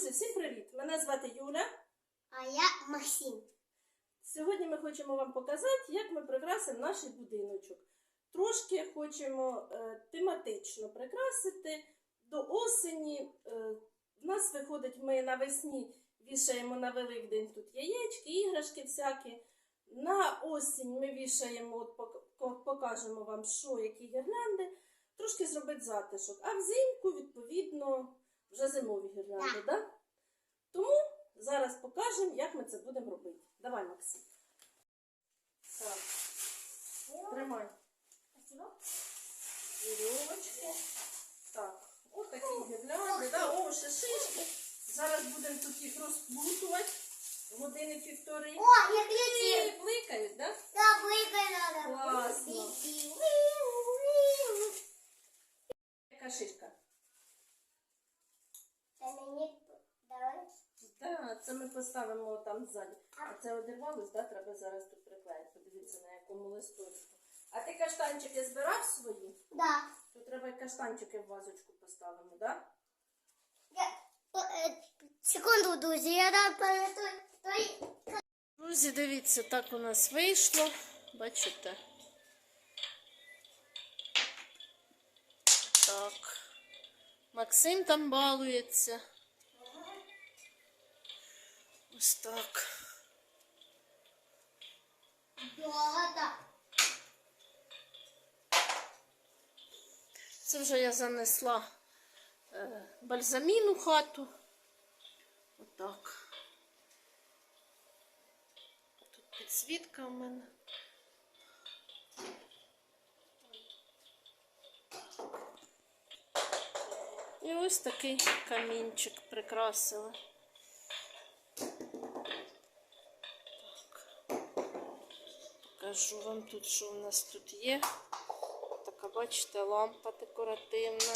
Друзі, всім привіт! Мене звати Юля. А я Максим. Сьогодні ми хочемо вам показати, як ми прикрасимо наш будиночок. Трошки хочемо е, тематично прикрасити до осені. Е, в нас виходить, ми навесні вішаємо на Великдень тут яєчки, іграшки всякі. На осінь ми вішаємо, от покажемо вам, що, які гірлянди. Трошки зробити затишок. А взимку, відповідно, вже зимові гірлянди. Да. Тому зараз покажемо, як ми це будемо робити. Давай, Максим. Так, тримай вірьовочку. Так, от такі гірлянди, да, о, ще шишки. Зараз будемо тут їх розплутувати. Години півтори. О, я ключи. І бликають, да? Да, бликай надо. Класно. Яка шишка? Це мені давай. Так, це ми поставимо там ззаді. А це одірвалось, да? Треба зараз тут приклеїти. Подивіться, на якому листочку. А ти каштанчики збирав свої? Да. То треба і каштанчики в вазочку поставимо, да? Я, о, е, секунду, друзі, я дам той. Друзі, дивіться, так у нас вийшло. Бачите? Так. Максим там балується. Ось так. Це вже я занесла е, бальзамін у хату. Отак. Тут підсвітка в мене. І ось такий камінчик прикрасили. Покажу вам тут, що у нас тут є. Така, бачите, лампа декоративна.